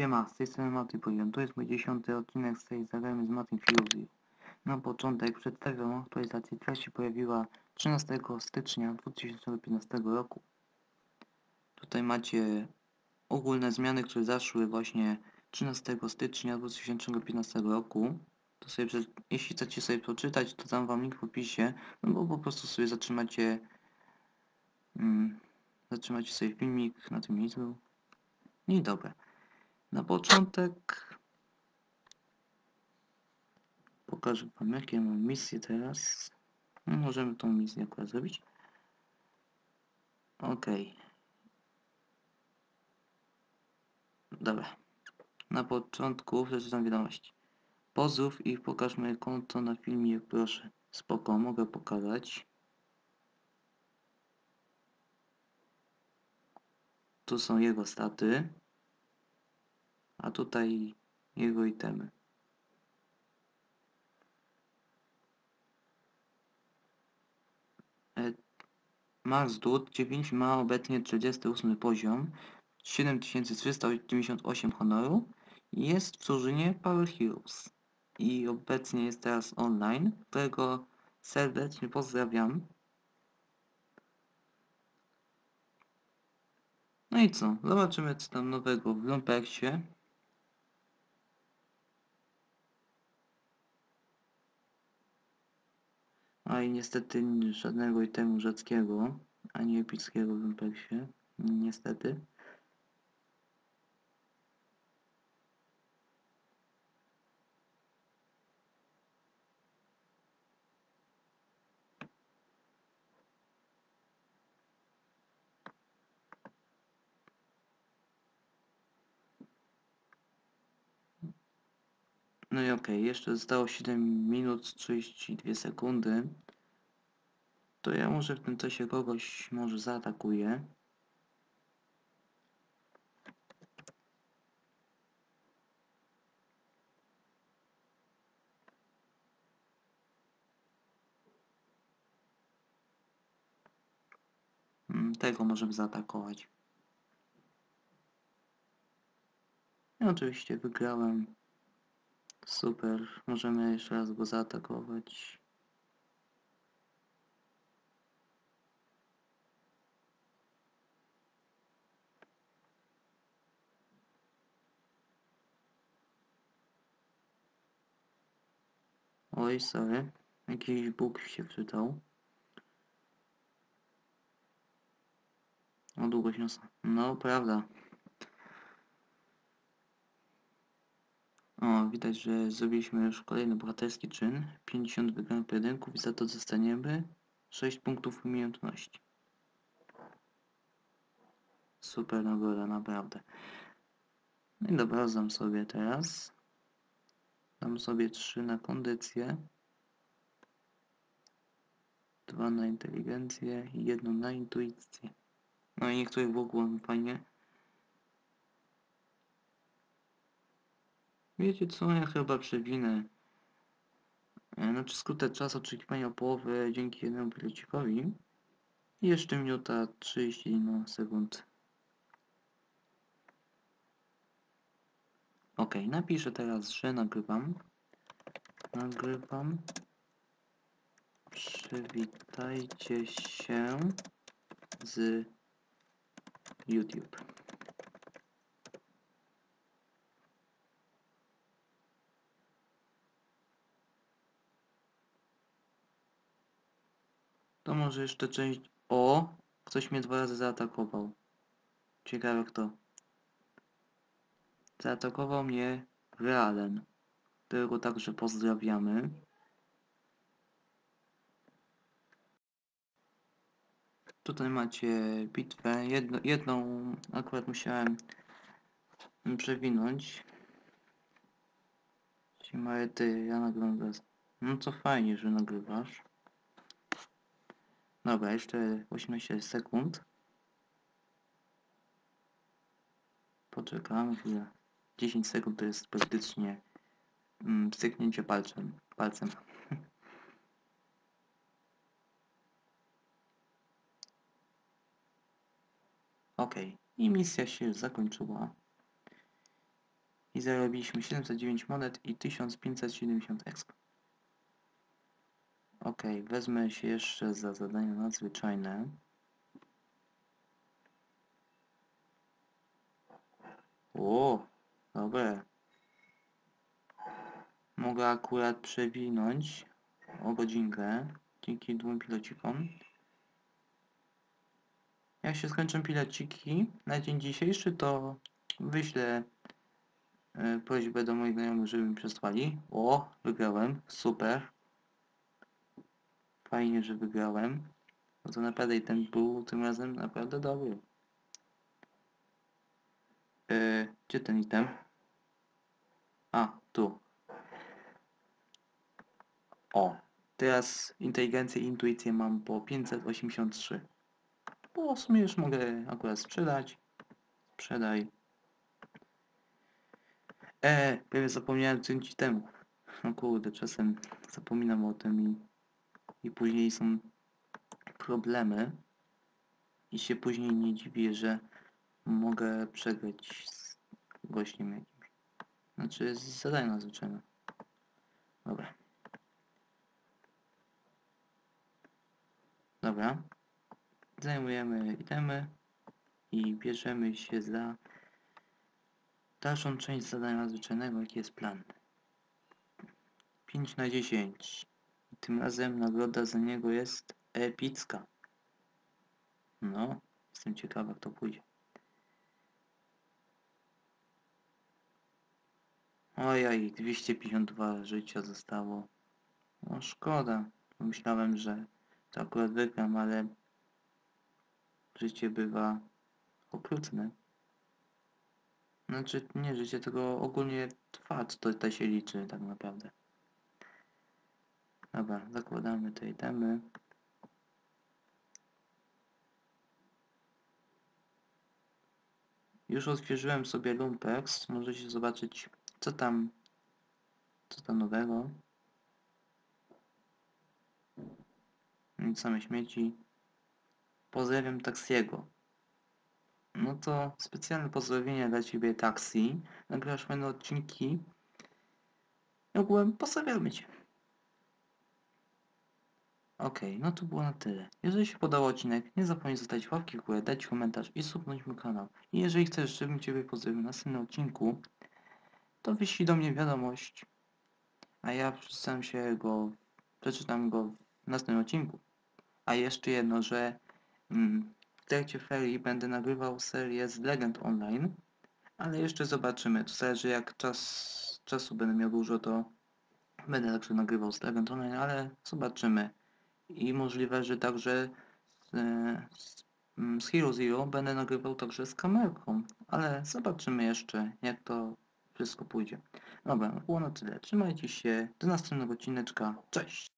Siema, z tej strony Martin Poziom. To jest mój dziesiąty odcinek z tej zagramy z Martin Fury. Na początek przedstawiam aktualizację, która się pojawiła 13 stycznia 2015 roku. Tutaj macie ogólne zmiany, które zaszły właśnie 13 stycznia 2015 roku. To sobie, jeśli chcecie sobie przeczytać, to dam wam link w opisie, no bo po prostu sobie zatrzymacie mm, zatrzymacie sobie filmik na tym miejscu. No I dobra. Na początek pokażę wam jakie mam misje teraz. No, możemy tą misję akurat zrobić. Ok. Dobra. Na początku przeczytam wiadomości. Pozdrów i pokaż moje konto na filmie, proszę. Spoko, mogę pokazać. Tu są jego staty. A tutaj jego itemy. Max Dud 9 ma obecnie 38 poziom, 7398 honoru i jest w drużynie Power Heroes. I obecnie jest teraz online, którego serdecznie pozdrawiam. No i co? Zobaczymy co tam nowego w Lumpeksie. A i niestety żadnego itemu rzadkiego, ani epickiego w Lumpeksie. Niestety. No i okej, jeszcze zostało 7 minut 32 sekundy. To ja może w tym czasie kogoś może zaatakuję. Mm, Tego możemy zaatakować. I oczywiście wygrałem. Super, możemy jeszcze raz go zaatakować. Oj, sorry. Jakiś bóg się wczytał. O, długość nosa. No, prawda. O, widać, że zrobiliśmy już kolejny bohaterski czyn. 50 wygranych pojedynków i za to dostaniemy 6 punktów umiejętności. Super nagroda, naprawdę. No i dobra, dam sobie teraz. Dam sobie 3 na kondycję. 2 na inteligencję i 1 na intuicję. No i niektórych w ogóle fajnie. Wiecie co, ja chyba przewinę. E, Znaczy skrótę czas oczekiwania o połowę dzięki jednemu pilecikowi. Jeszcze minuta 30 no, sekund. Ok, napiszę teraz, że nagrywam. Nagrywam. Przywitajcie się z YouTube. To może jeszcze część... O! Ktoś mnie dwa razy zaatakował. Ciekawe kto. Zaatakował mnie Realen, którego także pozdrawiamy. Tutaj macie bitwę. Jedno, jedną akurat musiałem przewinąć. Siema, ty, ja nagrywam bez... No to fajnie, że nagrywasz. Dobra, jeszcze 18 sekund. Poczekamy chwilę. 10 sekund to jest praktycznie mm, styknięcie palcem. palcem. Ok, i misja się zakończyła. I zarobiliśmy 709 monet i 1570 exp. Ok, wezmę się jeszcze za zadania nadzwyczajne. O, dobre. Mogę akurat przewinąć o godzinkę dzięki dwóm pilocikom. Jak się skończą pilociki na dzień dzisiejszy, to wyślę e, prośbę do moich znajomych, żeby mi przesłali. O, wygrałem, super. Fajnie, że wygrałem. No to naprawdę i ten był tym razem naprawdę dobry. E, gdzie ten item? A, tu. O, teraz inteligencję i intuicję mam po 583. Bo w sumie już mogę akurat sprzedać. Sprzedaj. E, prawie zapomniałem coś temu. No kurde, czasem zapominam o tym i, i później są problemy. I się później nie dziwię, że mogę przegrać z gościem jakimś. Znaczy z zadania nadzwyczajne. Dobra. Dobra. Zajmujemy itemy i bierzemy się za dalszą część zadania nadzwyczajnego, jaki jest plan. 5 na 10. Tym razem nagroda za niego jest epicka. No, jestem ciekawy jak to pójdzie. Ojej, 252 życia zostało. No szkoda. Myślałem, że to akurat wygram, ale życie bywa okrutne. Znaczy, nie życie, tylko ogólnie trwa, to tutaj się liczy tak naprawdę. Dobra, zakładamy te itemy. Już odświeżyłem sobie Lumpex. Możecie zobaczyć, co tam, co tam nowego. Same śmieci. Pozdrawiam Taksiego. No to specjalne pozdrowienia dla Ciebie Taksi. Nagrasz fajne odcinki. Ogółem pozdrawiamy Cię. Okej, no to było na tyle. Jeżeli się podobał odcinek, nie zapomnij zostawić łapki w górę, dać komentarz i subnąć mój kanał. I jeżeli chcesz, żebym Ciebie pozdrowił na następnym odcinku, to wyślij do mnie wiadomość, a ja przeczytam się go, przeczytam go w następnym odcinku. A jeszcze jedno, że mm, w trakcie ferii będę nagrywał serię z Legend Online, ale jeszcze zobaczymy. To zależy jak czas, czasu będę miał dużo, to będę także nagrywał z Legend Online, ale zobaczymy. I możliwe, że także z, z, mm, z Hero Zero będę nagrywał także z kamerką, ale zobaczymy jeszcze jak to wszystko pójdzie. Dobra, było na tyle. Trzymajcie się. Do następnego odcineczka. Cześć!